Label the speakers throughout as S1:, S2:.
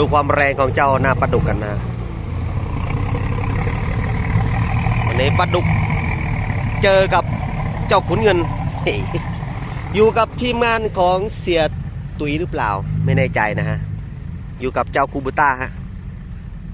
S1: ดูความแรงของเจ้าหน้าปลาดุกกันนะวันนี้ปลาดุกเจอกับเจ้าขุนเงิน อยู่กับทีมงานของเสียตุยหรือเปล่าไม่แน่ใจนะฮะ อยู่กับเจ้าคูบูต้าฮะ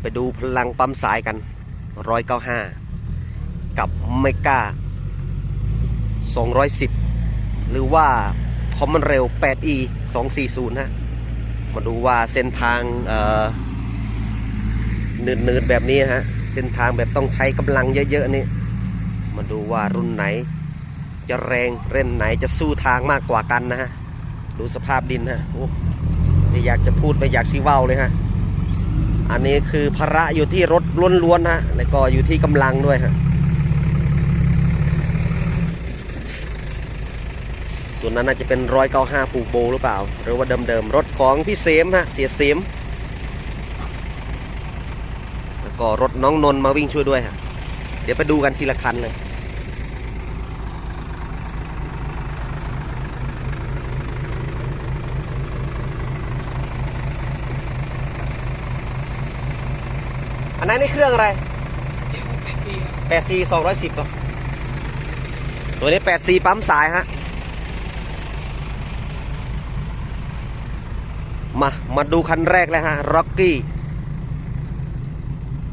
S1: ไปดูพลังปั๊มสายกัน195กับเมก้า210 หรือว่าคอมมอนเร็ว 8e 240ฮะ มาดูว่าเส้นทางเอ่นืดๆแบบนี้ฮะ เส้นทางแบบต้องใช้กำลังเยอะๆนี่ มาดูว่ารุ่นไหน จะแรงเล่นไหนจะสู้ทางมากกว่ากันนะฮะ ดูสภาพดินฮะ โอ้ไม่อยากจะพูดไม่อยากซีเว้าเลยฮะ อันนี้คือภาระอยู่ที่รถล้วนๆฮะ แล้วก็อยู่ที่กำลังด้วยฮะ ตัวนั้นน่าจะเป็นร้อยเก้าห้าผูกโบหรือเปล่า หรือว่าเดิมๆรถของพี่เสมฮะเสียเสมแล้วก็รถน้องนนท์มาวิ่งช่วยด้วยฮะเดี๋ยวไปดูกันทีละคันเลยอันนั้นนี่เครื่องอะไร
S2: เจ็ดหกแปดสี่ครับ
S1: แปดซีสองร้อยสิบตัวตัวนี้แปดซีปั๊มสายฮะ มา มาดูคันแรกเลยฮะร็อกกี้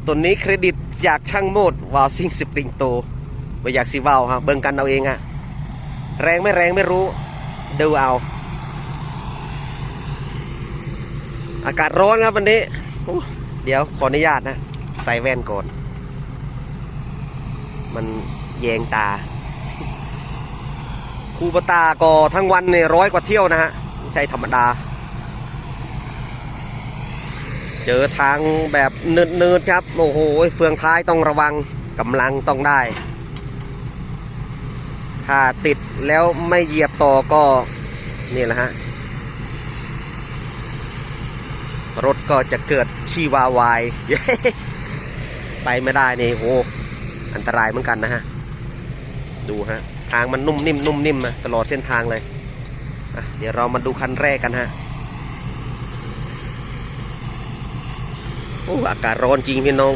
S1: ตัวนี้เครดิตจากช่างโมดวาวซิงสปริงโตไม่อยากสิวาวฮะเบิ่งกันเอาเองฮะแรงไม่แรงไม่รู้ดูเอา อากาศร้อนครับวันนี้ เดี๋ยวขออนุญาตนะ ใส่แว่นก่อน มันแยงตา คูปตาก็ทั้งวันเนี่ยร้อยกว่าเที่ยวนะฮะไม่ใช่ธรรมดา เจอทางแบบเนิดๆครับ โอ้โห เฟืองท้ายต้องระวังกำลังต้องได้ ถ้าติดแล้วไม่เหยียบต่อก็นี่แหละฮะ รถก็จะเกิดชีวาวาย ไปไม่ได้นี่โอ้อันตรายเหมือนกันนะฮะ ดูฮะ ทางมันนุ่มนิ่มนุ่มนิ่มอะตลอดเส้นทางเลย เดี๋ยวเรามาดูคันแรกกันฮะ โอ้อากาศร้อนจริงพี่น้อง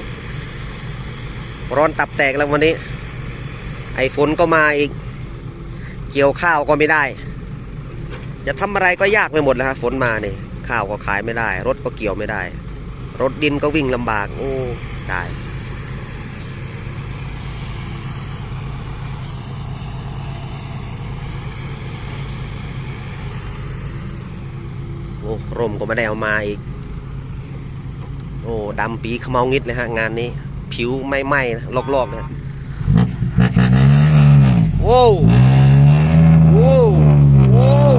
S1: ร้อนตับแตกแล้ววันนี้ ไอ้ฝนก็มาอีก เกี่ยวข้าวก็ไม่ได้ จะทำอะไรก็ยากไปหมดแล้วฮะฝนมาเนี่ยข้าวก็ขายไม่ได้ รถก็เกี่ยวไม่ได้ รถดินก็วิ่งลำบาก โอ้ตายโอ้ร่มก็ไม่ได้เอามาอีก โอ้ดำปีขมเอางิดเลยฮะงานนี้ ผิวไม่ไหม้นะลอกๆเลยโว้วโว้วโว้ว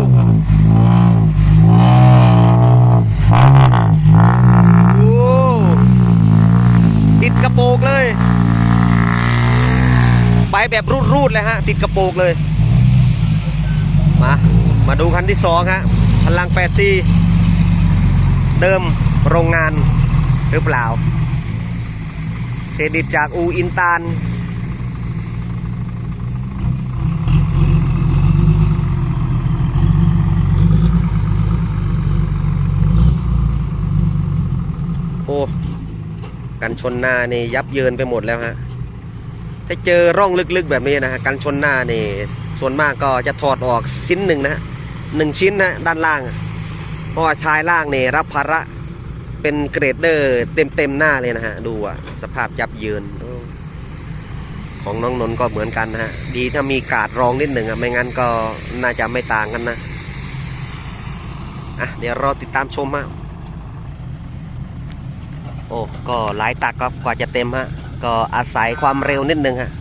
S1: โว้ติดกระโปงเลย ไปแบบรูดๆเลยฮะ ติดกระโปงเลย มา มาดูคันที่สองฮะพลังแปดซีเดิมโรงงาน หรือเปล่า เครดิตจากอูอินตานโอ้กันชนหน้านี่ยับเยินไปหมดแล้วฮะ ถ้าเจอร่องลึกๆแบบนี้นะฮะกันชนหน้านี่ ส่วนมากก็จะถอดออกชิ้นหนึ่งนะหนึ่งชิ้นนะด้านล่างเพราะว่าชายล่างเนี่ยรับภาระ เป็นเกรดเดอร์เต็มเต็มๆหน้าเลยนะฮะ ดูอะ สภาพยับเยินอของน้องนนท์ก็เหมือนกันนะฮะ ดีถ้ามีการ์ดรองนิดหนึ่งอะ ไม่งั้นก็น่าจะไม่ต่างกันนะ อะ เดี๋ยวรอติดตามชมฮะ โอ้ ก็หลายตักก็กว่าจะเต็มฮะ ก็อาศัยความเร็วนิดหนึ่งฮะ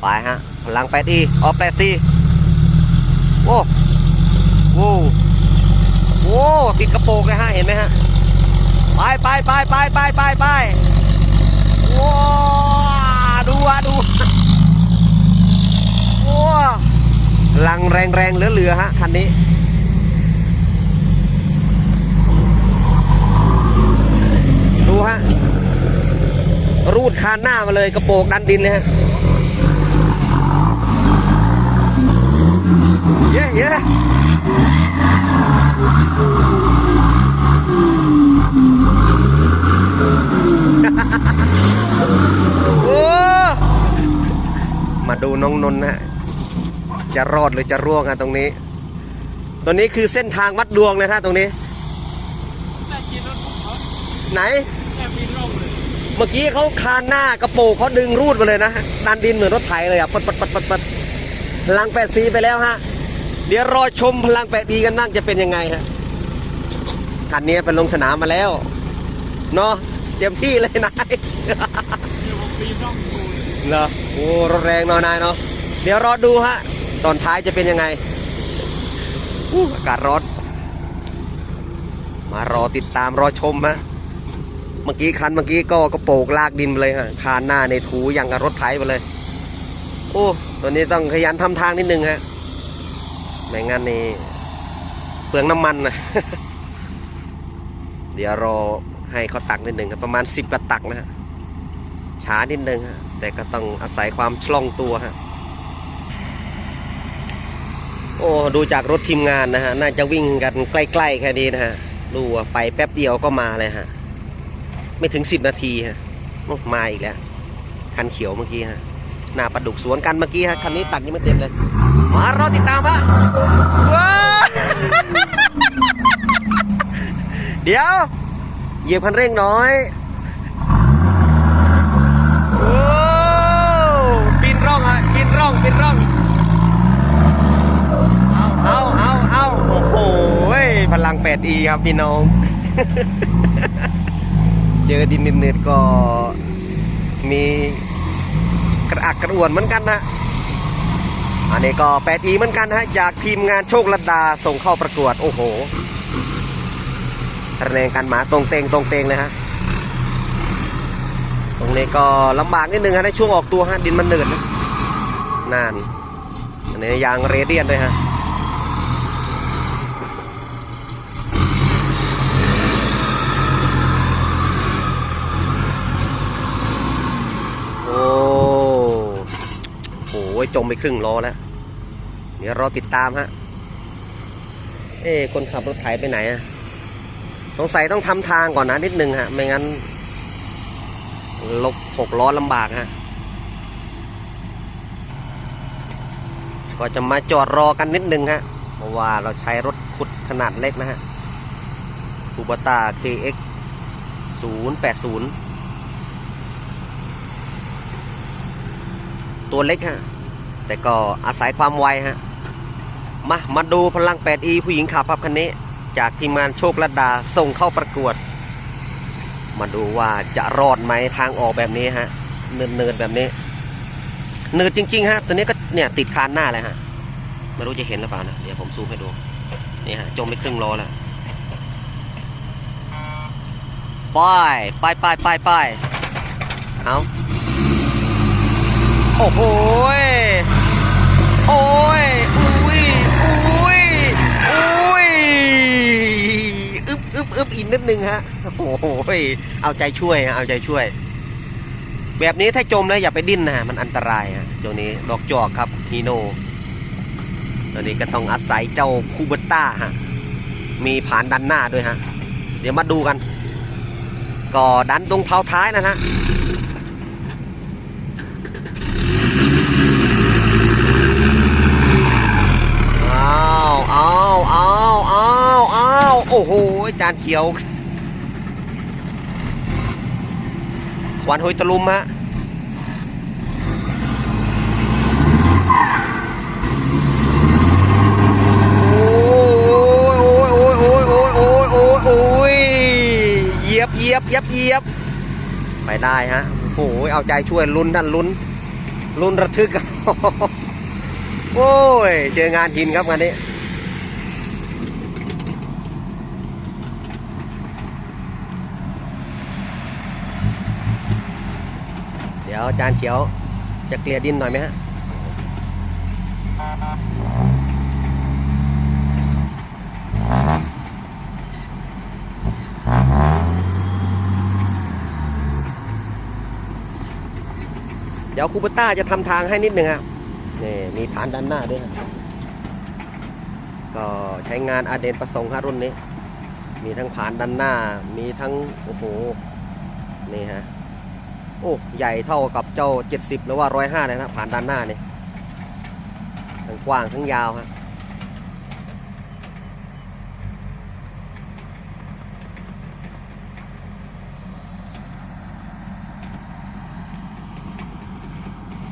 S1: ไปฮะ พลังแปดอีออกแปดซีโอ้โว้โอ้ติดกระโปรงเลยฮะ เห็นไหมฮะ ไปไปไปไปไปไปไปว้าดูอะดูว้าลังแรงแรงเหลือเหลือฮะคันนี้ดูฮะรูดคานหน้ามาเลยกระโปงดันดินเลยฮะเย้เย้ มาดูน้องนนท์นะจะรอดหรือจะร่วงฮะตรงนี้ ตรงนี้คือเส้นทางวัดดวงเลยฮะตรงนี้ ไหน
S2: เมื่
S1: อกี้เขาคานหน้ากระโปงเขาดึงรูดมาเลยนะดันดินเหมือนรถไถเลยอะปัดปัดปัดปัดปัดพลังแปดสีไปแล้วฮะ เดี๋ยวรอชมพลังแปดดีกันบ้างจะเป็นยังไงฮะคันนี้เป็นลงสนามมาแล้ว เนาะเตรียมที่เลยนาย
S2: เดี๋ยวผมบินร่องดูเลย
S1: เหรอโอ้รถแรงเนาะนายเนาะเดี๋ยวรอดูฮะ ตอนท้ายจะเป็นยังไงอู้อากาศร้อนมารอติดตามรอชมฮะเมื่อกี้คันเมื่อกี้ก็กระโปรงลากดินไปเลยฮะคานหน้าในถูอย่างกับรถไถไปเลย โอ้ตัวนี้ต้องขยันทำทางนิดนึงฮะไม่งั้นนี่เปลืองน้ำมันนะเดี๋ยวรอให้เขาตักนิดหนึ่งครับประมาณสิบกระตักนะฮะช้านิดนึงฮะ แต่ก็ต้องอาศัยความคล่องตัวฮะโอ้ดูจากรถทีมงานนะฮะน่าจะวิ่งกันใกล้ๆแค่นี้นะฮะดูว่าไปแป๊บเดียวก็มาเลยฮะไม่ถึงสิบนาทีฮะมาอีกแล้วคันเขียวเมื่อกี้ฮะหน้าปลาดุกสวนกันเมื่อกี้ฮะคันนี้ตักยังไม่เต็มเลยมารอติดตามฮะว้าเดี๋ยวเหยียบคันเร่งน้อย 8E ครับพี่น้อง เจอดินเนิดๆก็มีกระอักกระอ่วนเหมือนกันนะอันนี้ก็ 8E เหมือนกันฮะจากทีมงานโชคลดาส่งเข้าประกวด โอ้โหระแนงกันหมาตรงเตงตรงเตงเลยฮะ ตรงนี้ก็ลำบากนิดนึงฮะในช่วงออกตัวฮะดินมันเนืดนะนานอันนี้ยางเรเดียนด้วยฮะ ไปครึ่งล้อแล้ว เดี๋ยวรอติดตามฮะ เอ้คนขับรถไถไปไหนอะสงสัยต้องทำทางก่อนนะนิดนึงฮะ ไม่งั้นลบหกล้อลำบากฮะ ก็จะมาจอดรอกันนิดนึงฮะ เพราะว่าเราใช้รถขุดขนาดเล็กนะฮะคูบตา KX 080 ตัวเล็กฮะ แต่ก็อาศัยความไวฮะมามาดูพลัง 8E ผู้หญิงขับครับคันนี้ จากทีมงานโชคระดาส่งเข้าประกวด มาดูว่าจะรอดไหมทางออกแบบนี้ฮะเนินเนินๆแบบนี้เนินจริงๆฮะตัวนี้ก็เนี่ยติดคานหน้าเลยฮะไม่รู้จะเห็นหรือเปล่านะเดี๋ยวผมซูมให้ดูนี่ฮะจมไปครึ่งโลแล้วไปไปไปไปไปเอาโอ้โห บอึบอึบอีกนิดนึงฮะโอ้โหเอาใจช่วยฮะเอาใจช่วย แบบนี้ถ้าจมแล้วอย่าไปดิ้นนะมันอันตรายฮะตัวนี้ดอกจอกครับฮีโนตัวนี้ก็ต้องอาศัยเจ้าคูเบต้าฮะมีผ่านดันหน้าด้วยฮะเดี๋ยวมาดูกัน ก็ดันตรงเผาท้ายนะฮะอ้าวอ้าวอ้าวอ้าวอ้าวโอ้โหานเขียวขวานหอยตะลุมฮะยียบเยียบเยียบเยียบไปได้ฮะโอ้โหเอาใจช่วยลุ้นท่านลุ้นลุ้นระทึก โอ้ย เจองานหินครับงานนี้ ดี๋ยวอาจารย์เขียวจะเกลี่ยดินหน่อยไหมฮะเดี๋ยวคูเปต้าจะทำทางให้นิดหนึ่งครับนี่มีฐานด้านหน้าด้วยครับก็ใช้งานอาเดนประสงค์ครับรุ่นนี้ มีทั้งผานด้านหน้า มีทั้ง โอ้โห นี่ฮะ โอ้ใหญ่เท่ากับเจ้า 70 หรือว่า 105เลยนะผ่านด้านหน้านี่ทั้งกว้างทั้งยาวฮะ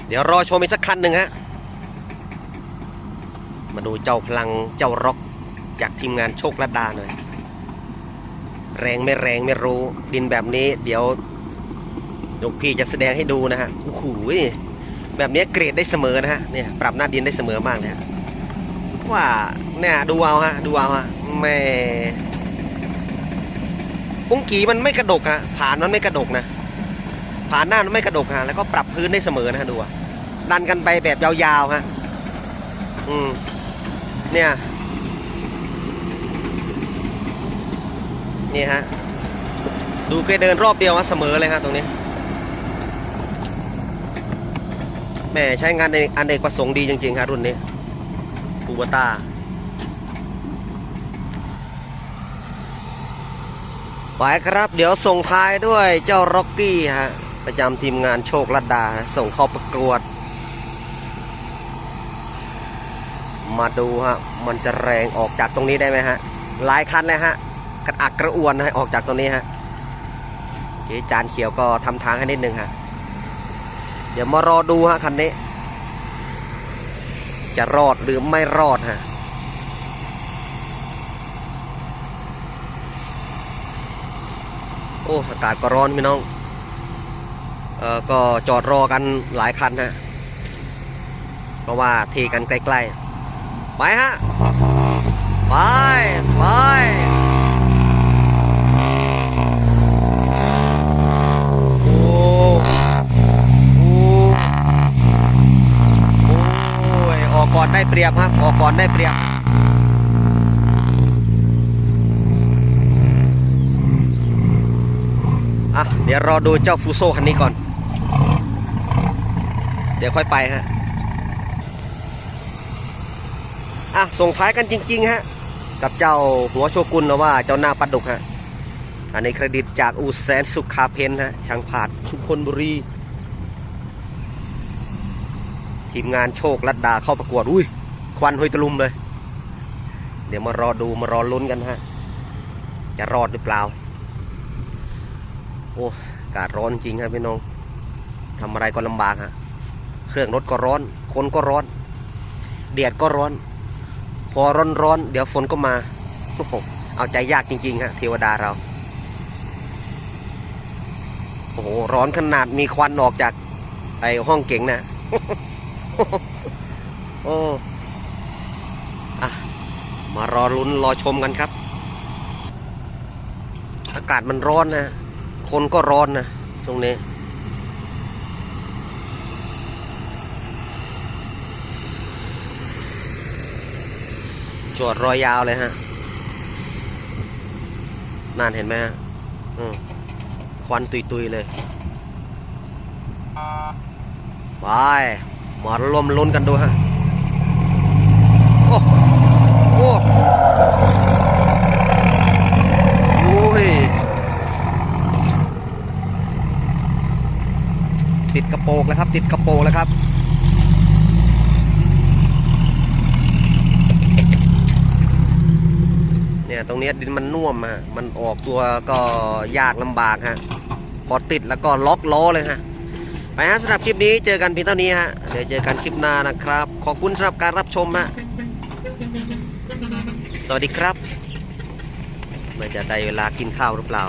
S1: เดี๋ยวรอชมอีกสักคันหนึ่งฮะ มาดูเจ้าพลังเจ้าร็อกจากทีมงานโชคระดาหน่อย แรงไม่แรงไม่รู้ดินแบบนี้ เดี๋ยว หลวงพี่จะแสดงให้ดูนะฮะโอ้โหแบบนี้เกรดได้เสมอนะฮะเนี่ยปรับหน้าดินได้เสมอมากเลยฮะว่าเนี่ยดูเอาฮะดูเอาฮะแม่ปุ้งกีมันไม่กระดกฮะฐานมันไม่กระดกนะฐานหน้ามันไม่กระดกฮะแล้วก็ปรับพื้นได้เสมอนะฮะดูดันกันไปแบบยาวๆฮะอืมเนี่ยนี่ฮะดูแกเดินรอบเดียวฮะเสมอเลยฮะตรงนี้ แม่ใช้งานในอันเอกประสงค์ดีจริงๆฮะรุ่นนี้คูบตาไปครับ เดี๋ยวส่งท้ายด้วยเจ้าร็อกกี้ฮะประจำทีมงานโชคลัดดา ส่งเข้าประกวด มาดูฮะ มันจะแรงออกจากตรงนี้ได้ไหมฮะ หลายคันเลยฮะ กระอักกระอ่วนนะฮะออกจากตรงนี้ฮะเจ๊จานเขียวก็ทำทางให้นิดนึงฮะ เดี๋ยวมารอดูฮะคันนี้ จะรอดหรือไม่รอดฮะโอ้อากาศก็ร้อนพี่น้อง เอ่อก็จอดรอกันหลายคันฮะ เพราะว่าเทกันใกล้ๆ ไปฮะ ไป ไป โอ้ โอ้ โอ้ย ออกก่อน ได้เปรียบครับออกก่อนได้เปรียบอะเดี๋ยวรอดูเจ้าฟูโซคันนี้ก่อน เดี๋ยวค่อยไปฮะอะส่งท้ายกันจริง ๆ ฮะ กับเจ้าหัวโชกุนนะว่าเจ้าหน้าปลาดุกฮะอันนี้เครดิตจากอูแสนสุขาเพนฮะช่างผาดชุมพลบุรี ทีมงานโชคลัดดาเข้าประกวด อุ้ย ควันหอยตะลุมเลย เดี๋ยวมารอดูมารอลุ้นกันฮะ จะรอดหรือเปล่า โอ้อากาศร้อนจริงครับพี่น้องทำอะไรก็ลำบากฮะ เครื่องรถก็ร้อน คนก็ร้อน เดียดก็ร้อน พอร้อนร้อนเดี๋ยวฝนก็มาโอ้โหเอาใจยากจริงๆฮะเทวดาเรา โอ้โห ร้อนขนาดมีควันออกจากไอห้องเก๋งนะ โอ้อะมารอลุ้นรอชมกันครับ อากาศมันร้อนนะ คนก็ร้อนนะตรงนี้จอดรอยยาวเลยฮะนั่นเห็นไหมฮะควันตุยๆเลย ไป มารวมลุ้นกันดูฮะ โอ้โอ้โอ้ยติดกระโปรงแล้วครับ ติดกระโปรงแล้วครับเนี่ยตรงนี้ดินมันน่วมฮะมันออกตัวก็ยากลำบากฮะพอติดแล้วก็ล็อกล้อเลยฮะ ไปฮะสำหรับคลิปนี้เจอกันเพียงเท่านี้ฮะเดี๋ยวเจอกันคลิปหน้านะครับ ขอบคุณสำหรับการรับชมฮะสวัสดีครับเม่จะได้เวลากินข้าวหรือเปล่า